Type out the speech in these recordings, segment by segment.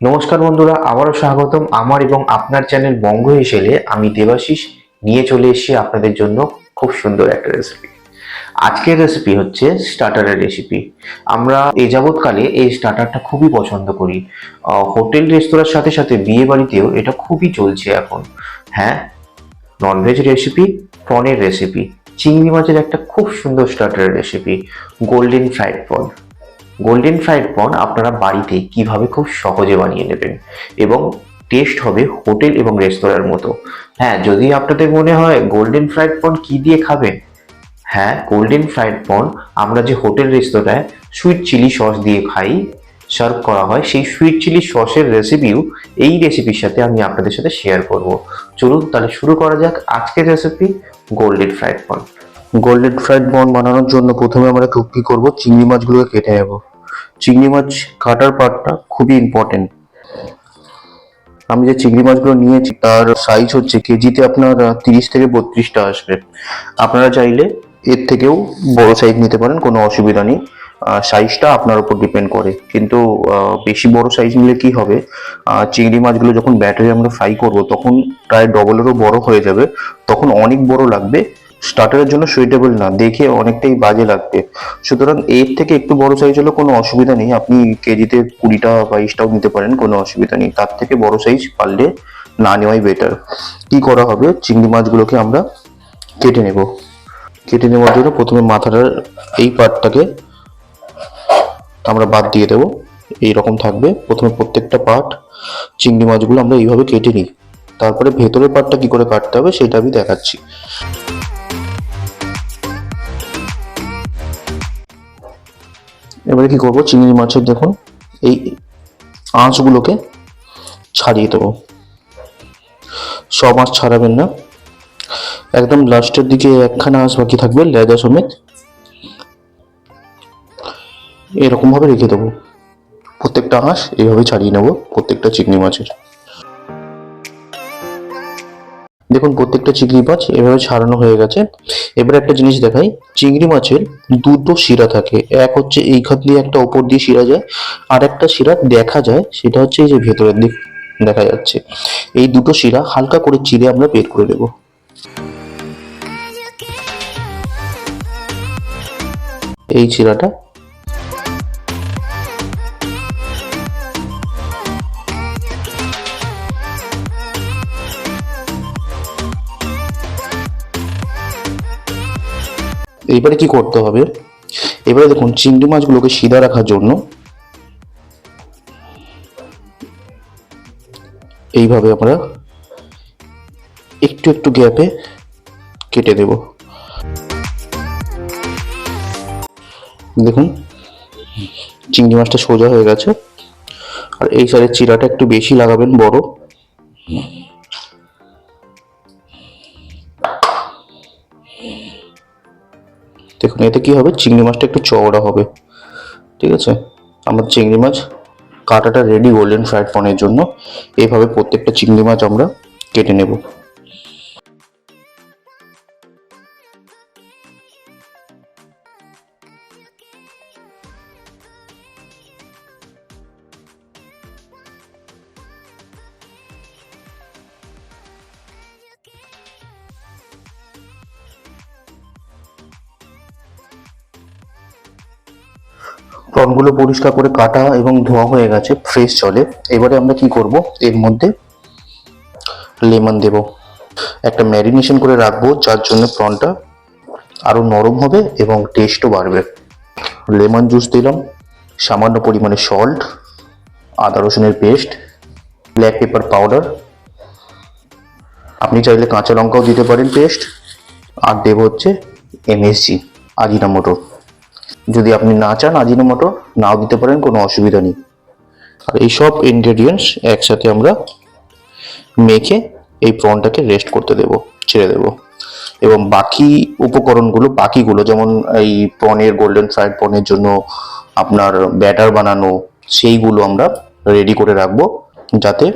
নমস্কার বন্ধুরা, আবারও স্বাগতম আমার এবং আপনার চ্যানেল বঙ্গ হিসেলে আমি দেবাশিস, নিয়ে চলে এসেছি আপনাদের জন্য খুব সুন্দর একটা রেসিপি আজকের রেসিপি হচ্ছে স্টার্টারের রেসিপি আমরা এ যাবৎকালে এই স্টার্টারটা খুবই পছন্দ করি। হোটেল, রেস্তোরাঁর সাথে সাথে বিয়ে বাড়িতেও এটা খুবই চলছে এখন। হ্যাঁ ননভেজ রেসিপি প্রনের রেসিপি চিংড়ি মাছের একটা খুব সুন্দর স্টার্টারের recipe golden fried prawn golden fried prawn আপনারা বাড়িতে কীভাবে খুব সহজে বানিয়ে নেবেন এবং টেস্ট হবে হোটেল এবং রেস্তোরাঁর মতো। হ্যাঁ যদি আপনাদের মনে হয় গোল্ডেন ফ্রাইড প্রন কি দিয়ে খাবেন? হ্যাঁ গোল্ডেন ফ্রাইড প্রন আমরা যে হোটেল রেস্তোরাঁয় সুইট চিলি সস দিয়ে খাই সার্ভ করা হয়, সেই সুইট চিলি সসের রেসিপিও এই রেসিপির সাথে আমি আপনাদের সাথে শেয়ার করব। চলুন তাহলে শুরু করা যাক আজকের recipe golden fried prawn golden fried বন বানানোর জন্য প্রথমে আমরা কি করব? চিংড়ি মাছগুলোকে কেটে নেব। চিংড়ি মাছ কাটার পার্টটা খুবই ইম্পর্টেন্ট আমি যে চিংড়ি মাছগুলো নিয়েছি, তার সাইজ হচ্ছে কেজিতে আপনার তিরিশ থেকে বত্রিশটা আসবে। আপনারা চাইলে এর থেকেও বড় সাইজ নিতে পারেন, কোনো অসুবিধা নেই। সাইজটা আপনার উপর ডিপেন্ড করে। কিন্তু বেশি বড় সাইজ নিলে কি হবে? চিংড়ি মাছগুলো যখন ব্যাটারি আমরা ফ্রাই করব, তখন প্রায় ডবলেরও বড় হয়ে যাবে। তখন অনেক বড় লাগবে। স্টার্টারের জন্য সুইটেবল না, দেখে অনেকটাই বাজে লাগবে। সুতরাং এর থেকে একটু বড় সাইজ হলে কোনো অসুবিধা নেই। আপনি কেজিতে কুড়িটা বাইশটাও নিতে পারেন, কোনো অসুবিধা নেই। তার থেকে বড় সাইজ পারলে না নেওয়াই বেটার কি করা হবে? চিংড়ি মাছগুলোকে আমরা কেটে নেব। কেটে নেওয়ার জন্য প্রথমে মাথাটার এই পার্টটাকে আমরা বাদ দিয়ে দেবো। এই রকম থাকবে। প্রথমে প্রত্যেকটা পার্ট চিংড়ি মাছগুলো আমরা এইভাবে কেটে নিই। তারপরে ভেতরের পার্টটা কি করে কাটতে হবে সেটা আমি দেখাচ্ছি। এবারে কি করব? চিংড়ি মাছের দেখুন, এই আঁশগুলোকে ছাড়িয়ে দেবো। সব আঁশ ছাড়াবেন না। একদম লাস্টের দিকে একখানা আঁশ বাকি থাকবে, লেদা সমেত। এরকমভাবে রেখে দেবো। প্রত্যেকটা আঁশ এইভাবে ছাড়িয়ে নেব, প্রত্যেকটা চিংড়ি মাছের। দেখুন, প্রত্যেকটা চিংড়ি মাছ এভাবে ছাড়ানো হয়ে গেছে। এবার একটা জিনিস দেখাই, চিংড়ি মাছের দুটো শিরা থাকে। এক হচ্ছে এইখান দিয়ে একটা ওপর দিয়ে শিরা যায়, আর একটা শিরা দেখা যায়, সেটা হচ্ছে এই যে ভেতরের দিক দেখা যাচ্ছে। এই দুটো শিরা হালকা করে চিড়ে আমরা বের করে দেব এই শিরাটা এইবারে কি করতে হবে? এবারে দেখুন, চিংড়ি মাছগুলোকে সিধা রাখার জন্য এইভাবে আমরা একটু একটু গ্যাপে কেটে দেব। দেখুন, চিংড়ি মাছটা সোজা হয়ে গেছে। আর এই সাইডের চিরাটা একটু বেশি লাগাবেন বড়। দেখুন, এতে কি হবে? চিংড়ি মাছটা একটু চওড়া হবে। ঠিক আছে? আমার চিংড়ি মাছ কাটাটা রেডি গোল্ডেন ফ্রাইড পনেরো জন্য। এইভাবে প্রত্যেকটা চিংড়ি মাছ আমরা কেটে নেব। প্রনগুলো পরিষ্কার করে কাটা এবং ধোয়া হয়ে গেছে ফ্রেশ জলে। এবারে আমরা কি করব? এর মধ্যে লেমন দেব। একটা ম্যারিনেশন করে রাখব, যার জন্য প্রনটা আরও নরম হবে এবং টেস্টও বাড়বে। লেমন জুস দিলাম, সামান্য পরিমাণে সল্ট আদা রসুনের পেস্ট ব্ল্যাক পেপার পাউডার আপনি চাইলে কাঁচা লঙ্কাও দিতে পারেন পেস্ট আর দেব হচ্ছে এমএসজি আজিনামোটো যদি আপনি না চান আজিনোমোটো নাও দিতে পারেন, কোনো অসুবিধা নেই। আর এই সব ইনগ্রেডিয়েন্টস একসাথে আমরা মেখে এই প্রনটাকে রেস্ট করতে দেব, ছেড়ে দেব। এবং বাকি উপকরণগুলো, বাকিগুলো, যেমন এই প্রনের গোল্ডেন ফ্রাইড প্রনের জন্য আপনার ব্যাটার বানানো, সেইগুলো আমরা রেডি করে রাখব, যাতে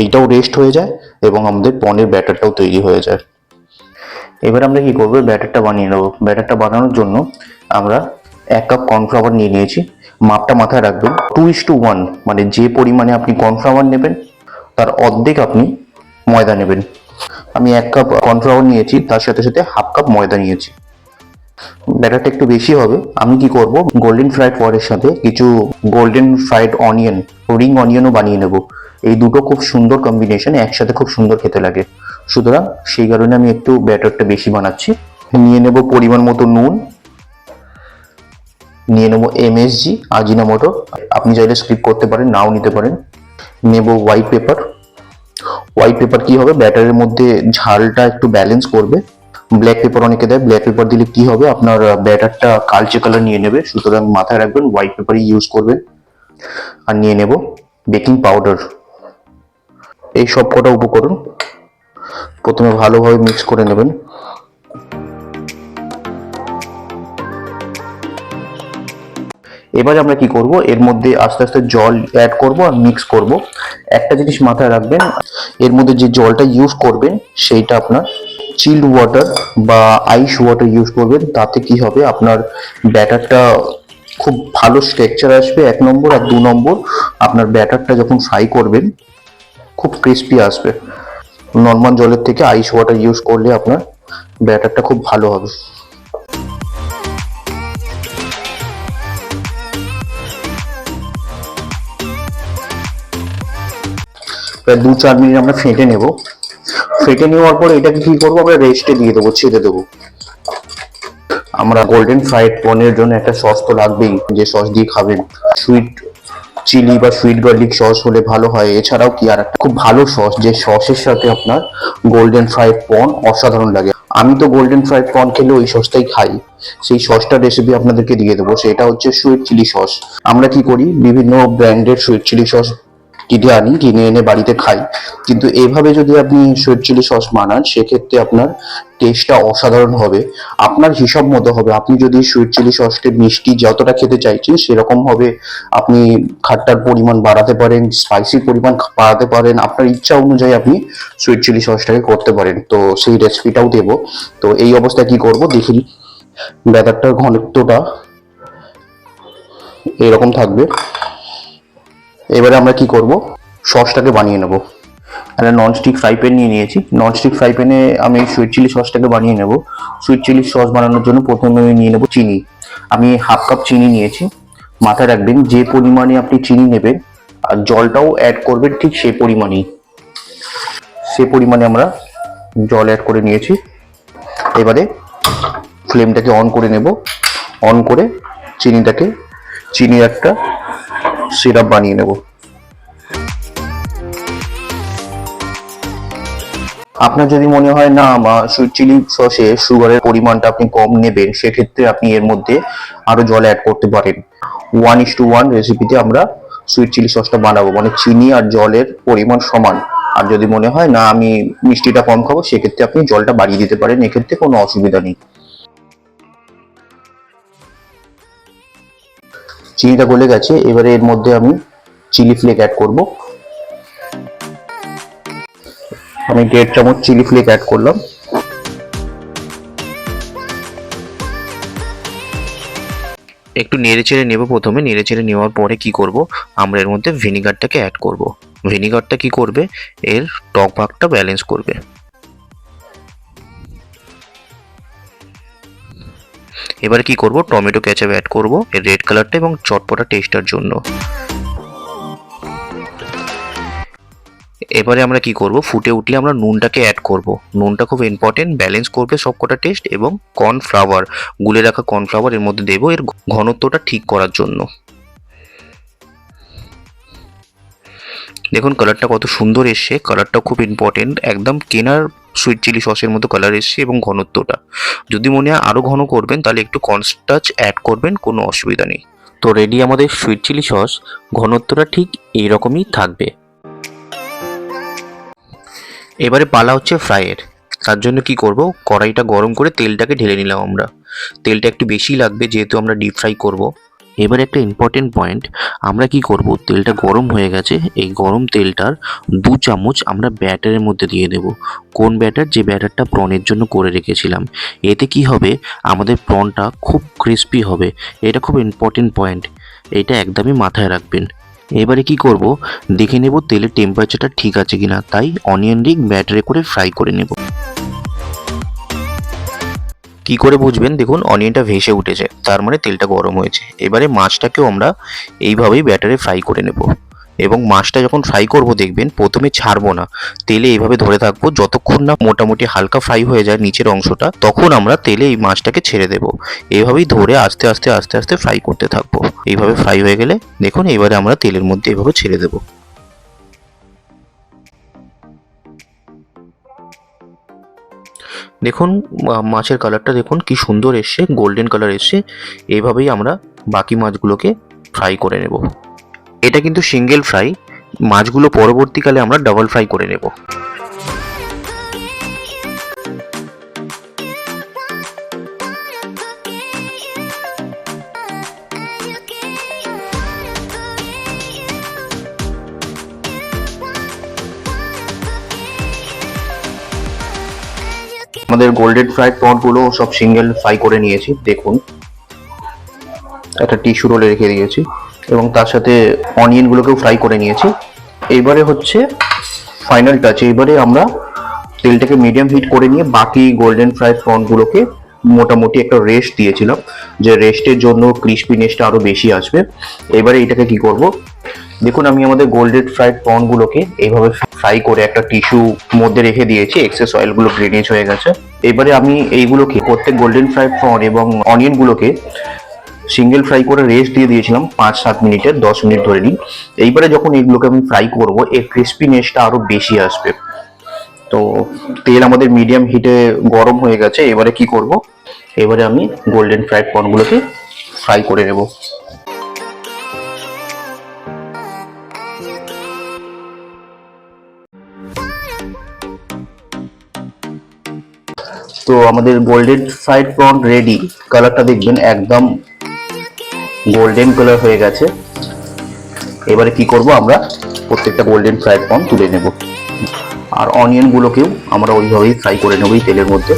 এইটাও রেস্ট হয়ে যায় এবং আমাদের পনেরো ব্যাটারটাও তৈরি হয়ে যায়। এবার আমরা কি করব? ব্যাটারটা বানিয়ে নেব। ব্যাটারটা বানানোর জন্য আমরা এক কাপ কর্নফ্লাওয়ার নিয়ে নিয়েছি। মাপটা মাথায় রাখবেন। টু ইস টু ওয়ান মানে যে পরিমাণে আপনি কর্নফ্লাওয়ার নেবেন, তার অর্ধেক আপনি ময়দা নেবেন। আমি এক কাপ কর্নফ্লাওয়ার নিয়েছি, তার সাথে সাথে হাফ কাপ ময়দা নিয়েছি। ব্যাটারটা একটু বেশি হবে। আমি কি করব? গোল্ডেন ফ্রাইড ফয়ের সাথে কিছু গোল্ডেন ফ্রাইড অনিয়ন রিং অনিয়নও বানিয়ে নেব। এই দুটো খুব সুন্দর কম্বিনেশন একসাথে খুব সুন্দর খেতে লাগে। সুতরাং সেই কারণে আমি একটু ব্যাটারটা বেশি বানাচ্ছি। নিয়ে নেব পরিমাণ মতো নুন। নিয়ে নেব এমএসজি আজিনামোটো আপনি চাইলে স্কিপ করতে পারেন, নাও নিতে পারেন। নেব হোয়াইট পেপার হোয়াইট পেপার কি হবে? ব্যাটারের মধ্যে ঝালটা একটু ব্যালেন্স করবে। ব্ল্যাক পেপার অনেকে দেয়। ব্ল্যাক পেপার দিলে কি হবে? আপনার ব্যাটারটা কালচে কালার নিয়ে নেবে। সুতরাং মাথায় রাখবেন হোয়াইট পেপারই ইউজ করবেন। আর নিয়ে নেব বেকিং পাউডার এই সব কটা উপকরণ প্রথমে ভালোভাবে মিক্স করে নেবেন। এবার আমরা কি করব? এর মধ্যে আস্তে আস্তে জল অ্যাড করব আর মিক্স করব। একটা জিনিস মাথায় রাখবেন, এর মধ্যে যে জলটা ইউজ করবেন, সেইটা আপনার চিল্ড ওয়াটার বা আইস ওয়াটার ইউজ করবেন। তাতে কি হবে? আপনার ব্যাটারটা খুব ভালো স্ট্রাকচার আসবে। এক নম্বর আর দু নম্বর, আপনার ব্যাটারটা যখন ফ্রাই করবেন, খুব ক্রিস্পি আসবে। নর্মাল জলের থেকে আইস ওয়াটার ইউজ করলে আপনার ব্যাটারটা খুব ভালো হবে। প্রায় দু চার মিনিট আমরা ফেটে নেব। ফেটে নেওয়ার পরে এটাকে কি করব, আমরা রেস্টে দিয়ে দেবো, ছেড়ে দেবো। আমরা গোল্ডেন ফ্রাইড পনেরো জন্য একটা সস তো লাগবেই, যে সস দিয়ে খাবেন। সুইট চিলি বা সুইট গার্লিক সস হলে ভালো হয়। এছাড়াও কি আর একটা খুব ভালো সস যে সসের সাথে আপনার গোল্ডেন ফ্রাইড পন অসাধারণ লাগে। আমি তো গোল্ডেন ফ্রাইড পন খেলে ওই সসটাই খাই। সেই সসটার রেসিপি আপনাদেরকে দিয়ে দেবো, সেটা হচ্ছে সুইট চিলি সস আমরা কি করি, বিভিন্ন ব্র্যান্ডের সুইট চিলি সস কিনে আনি, কিনে এনে বাড়িতে খাই। কিন্তু এইভাবে যদি আপনি সুইট চিলি সস বানান, সেক্ষেত্রে আপনার টেস্টটা অসাধারণ হবে। আপনার হিসাব মতো হবে। আপনি যদি সুইট চিলি সসকে মিষ্টি যতটা খেতে চাইছেন, সেরকম হবে। আপনি খাট্টার পরিমাণ বাড়াতে পারেন স্পাইসির পরিমাণ বাড়াতে পারেন। আপনার ইচ্ছা অনুযায়ী আপনি সুইট চিলি সসটাকে করতে পারেন। তো সেই রেসিপিটাও দেব। তো এই অবস্থায় কি করব? দেখি। ব্যাটারটার ঘনত্বটা এরকম থাকবে। এবারে আমরা কি করব? সসটাকে বানিয়ে নেব। একটা ননস্টিক ফ্রাই প্যান নিয়ে নিয়েছি। ননস্টিক ফ্রাই প্যানে আমি সুইট চিলি সসটাকে বানিয়ে নেব। সুইট চিলি সস বানানোর জন্য প্রথমে আমি নিয়ে নেব চিনি। আমি হাফ কাপ চিনি নিয়েছি। মাথায় রাখবেন, যে পরিমাণে আপনি চিনি নেবেন, আর জলটাও অ্যাড করবেন ঠিক সেই পরিমাণেই। সে পরিমাণে আমরা জল অ্যাড করে নিয়েছি। এবারে ফ্লেমটাকে অন করে নেব। অন করে চিনিটাকে, চিনির একটা সিরাপ বানিয়ে নেব। আপনার যদি মনে হয়, না চিলি সসে সুগারের পরিমাণটা আপনি কম নেবেন, সেক্ষেত্রে আপনি এর মধ্যে আরও জল অ্যাড করতে পারেন। ওয়ান ইস টু ওয়ান রেসিপিতে আমরা সুইট চিলি সসটা বানাবো। মানে চিনি আর জলের পরিমাণ সমান। আর যদি মনে হয়, না, আমি মিষ্টিটা কম খাব, সেক্ষেত্রে আপনি জলটা বাড়িয়ে দিতে পারেন। এক্ষেত্রে কোনো অসুবিধা নেই। চিনিটা গলে গেছে, এবারে এর মধ্যে আমি চিলি ফ্লেক অ্যাড করব। আমি দেড় চামচ চিলি ফ্লেক অ্যাড করলাম। একটু নেড়ে চেড়ে নেব প্রথমে, নেড়ে চেড়ে নেওয়ার পরে কি করব? আমরা এর মধ্যে ভিনিগারটাকে অ্যাড করব। ভিনিগারটা কি করবে? এর টক ভাগটা ব্যালেন্স করবে। এবারে কি করব? টমেটো কেচাপ অ্যাড করব, এর রেড কালারটা এবং চটপটা টেস্টার জন্য। এবারে আমরা কি করব? ফুটে উঠলে আমরা নুনটাকে অ্যাড করব। নুনটা খুব ইম্পর্টেন্ট ব্যালেন্স করবে সবকটা টেস্ট এবং কর্নফ্লাওয়ার গুলে রাখা কর্নফ্লাওয়ার এর মধ্যে দেবো এর ঘনত্বটা ঠিক করার জন্য। দেখুন কালারটা কত সুন্দর এসছে কালারটা খুব ইম্পর্টেন্ট একদম কেনার সুইট চিলি সসের মতো কালার এসছে এবং ঘনত্বটা। যদি মনে হয় আরও ঘন করবেন, তাহলে একটু কনস্টাচ অ্যাড করবেন, কোনো অসুবিধা নেই। তো রেডি আমাদের সুইট চিলি সস ঘনত্বটা ঠিক এইরকমই থাকবে। এবারে পালা হচ্ছে ফ্রাইয়ের তার জন্য কি করব? কড়াইটা গরম করে তেলটাকে ঢেলে নিলাম আমরা। তেলটা একটু বেশি লাগবে, যেহেতু আমরা ডিপ ফ্রাই করব। এবার একটা ইম্পর্টেন্ট পয়েন্ট আমরা কি করব? তেলটা গরম হয়ে গেছে, এই গরম তেলটার দু চামচ আমরা ব্যাটারের মধ্যে দিয়ে দেব। কোন ব্যাটার যে ব্যাটারটা প্রনের জন্য করে রেখেছিলাম। এতে কি হবে? আমাদের প্রনটা খুব ক্রিস্পি হবে। এটা খুব ইম্পর্টেন্ট পয়েন্ট এটা একদমই মাথায় রাখবেন। এবারে কি করব? দেখে নেব তেলের টেম্পারেচারটা ঠিক আছে কিনা। তাই অনিয়ন রিং ব্যাটারে করে ফ্রাই করে নেব। কি করে বুঝবেন? দেখুন, অনিয়নটা ভেসে উঠেছে, তার মানে তেলটা গরম হয়েছে। এবারে মাছটাকেও আমরা এইভাবেই ব্যাটারে ফ্রাই করে নেব। এবং মাছটা যখন ফ্রাই করব, দেখবেন প্রথমে ছাড়বো না। তেলে এইভাবে ধরে থাকব, যতক্ষণ না মোটামুটি হালকা ফ্রাই হয়ে যায় নিচের অংশটা, তখন আমরা তেলে এই মাছটাকে ছেড়ে দেব। এইভাবেই ধরে আস্তে আস্তে আস্তে আস্তে ফ্রাই করতে থাকব। এইভাবে ফ্রাই হয়ে গেলে, দেখুন, এবারে আমরা তেলের মধ্যে এইভাবে ছেড়ে দেবো। দেখুন মাছের কালারটা দেখুন, কি সুন্দর এসছে গোল্ডেন কালার এসছে। এইভাবেই আমরা বাকি মাছগুলোকে ফ্রাই করে নেব। এটা কিন্তু সিঙ্গেল ফ্রাই মাছগুলো পরবর্তীকালে আমরা ডাবল ফ্রাই করে নেব। আমাদের গোল্ডেন ফ্রাইডগুলো সব সিঙ্গেল ফ্রাই করে নিয়েছি, দেখুন। একটা টিস্যু রোলে রেখে দিয়েছি, এবং তার সাথে অনিয়নগুলোকেও ফ্রাই করে নিয়েছি। এইবারে হচ্ছে ফাইনাল টাচ, এইবারে আমরা তেলটাকে মিডিয়াম হিট করে নিয়ে বাকি গোল্ডেন ফ্রাইড গুলোকে মোটামুটি একটা রেস্ট দিয়েছিলাম, যে রেস্টের জন্য ক্রিস্পিনেসটা আরও বেশি আসবে। এবারে এটাকে কি করব? দেখুন, আমি আমাদের গোল্ডেন ফ্রাইড গুলোকে এইভাবে ফ্রাই করে একটা টিস্যু মধ্যে রেখে দিয়েছি এক্সেস অয়েলগুলো ড্রেনেজ হয়ে গেছে। এবারে আমি এইগুলোকে প্রত্যেক গোল্ডেন ফ্রাইড প্রন এবং অনিয়নগুলোকে সিঙ্গেল ফ্রাই করে রেস্ট দিয়ে দিয়েছিলাম পাঁচ সাত মিনিটের দশ মিনিট ধরে নিন। এইবারে যখন এইগুলোকে আমি ফ্রাই করব, এর ক্রিস্পিনেসটা আরও বেশি আসবে। তো তেল আমাদের মিডিয়াম হিটে গরম হয়ে গেছে, এবারে কি করব? এবারে আমি গোল্ডেন ফ্রাইড কর্নগুলোকে ফ্রাই করে নেব। তো আমাদের গোল্ডেন সাইড প্রন রেডি কালারটা দেখবেন একদম গোল্ডেন কালার হয়ে গেছে। এবারে কি করব আমরা? প্রত্যেকটা গোল্ডেন ফ্রাইড প্রন তুলে নেব। আর অনিয়নগুলোকেও আমরা ওইভাবেই ফ্রাই করে নেব এই তেলের মধ্যে।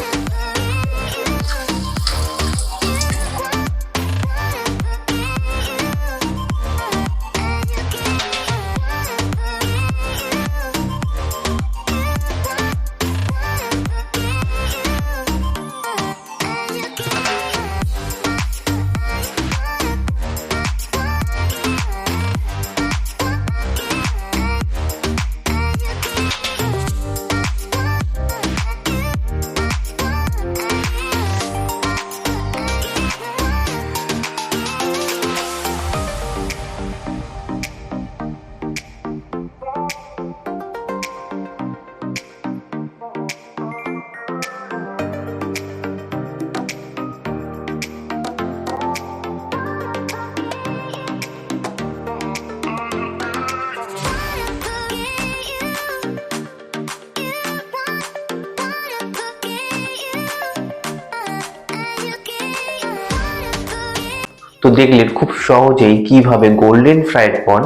তো দেখলেন খুব সহজেই কীভাবে গোল্ডেন ফ্রাইড পন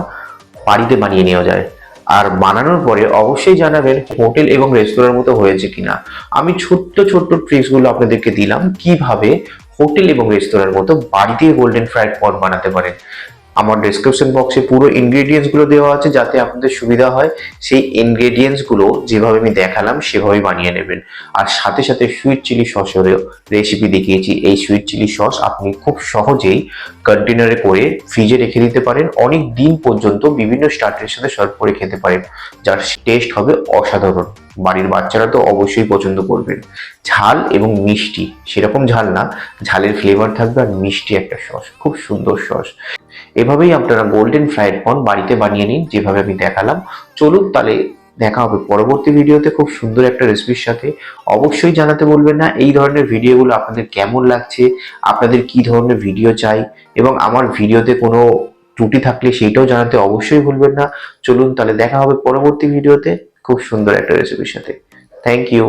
বাড়িতে বানিয়ে নেওয়া যায়। আর বানানোর পরে অবশ্যই জানাবেন হোটেল এবং রেস্তোরাঁর মতো হয়েছে কিনা। আমি ছোট্ট ছোট্ট ট্রিক্সগুলো আপনাদেরকে দিলাম কীভাবে হোটেল এবং রেস্তোরাঁর মতো বাড়িতে গোল্ডেন ফ্রাইড পন বানাতে পারেন। আমার ডেসক্রিপশন বক্সে পুরো ইনগ্রেডিয়েন্টসগুলো দেওয়া আছে যাতে আপনাদের সুবিধা হয়। সেই ইনগ্রেডিয়েন্টসগুলো যেভাবে আমি দেখালাম, সেভাবেই বানিয়ে নেবেন। আর সাথে সাথে সুইট চিলি সসেরও রেসিপি দেখিয়েছি। এই সুইট চিলি সস আপনি খুব সহজেই কন্টেনারে করে ফ্রিজে রেখে দিতে পারেন। অনেক দিন পর্যন্ত বিভিন্ন স্টার্টারের সাথে সার্ভ করে খেতে পারেন। যার টেস্ট হবে অসাধারণ। বাড়ির বাচ্চারা তো অবশ্যই পছন্দ করবেন ঝাল এবং মিষ্টি, সেরকম ঝাল না, ঝালের ফ্লেভার থাকবে আর মিষ্টি একটা সস খুব সুন্দর সস এভাবেই আপনারা গোল্ডেন ফ্রাইড কর্ন বাড়িতে বানিয়ে নিন, যেভাবে আমি দেখালাম। চলুন তাহলে দেখা হবে পরবর্তী ভিডিওতে খুব সুন্দর একটা রেসিপির সাথে। অবশ্যই জানাতে বলবেন না, এই ধরনের ভিডিওগুলো আপনাদের কেমন লাগছে, আপনাদের কি ধরনের ভিডিও চাই, এবং আমার ভিডিওতে কোনো ত্রুটি থাকলে সেইটাও জানাতে অবশ্যই ভুলবেন না। চলুন তাহলে দেখা হবে পরবর্তী ভিডিওতে। খুব সুন্দর একটা রেসিপির সাথে। Thank you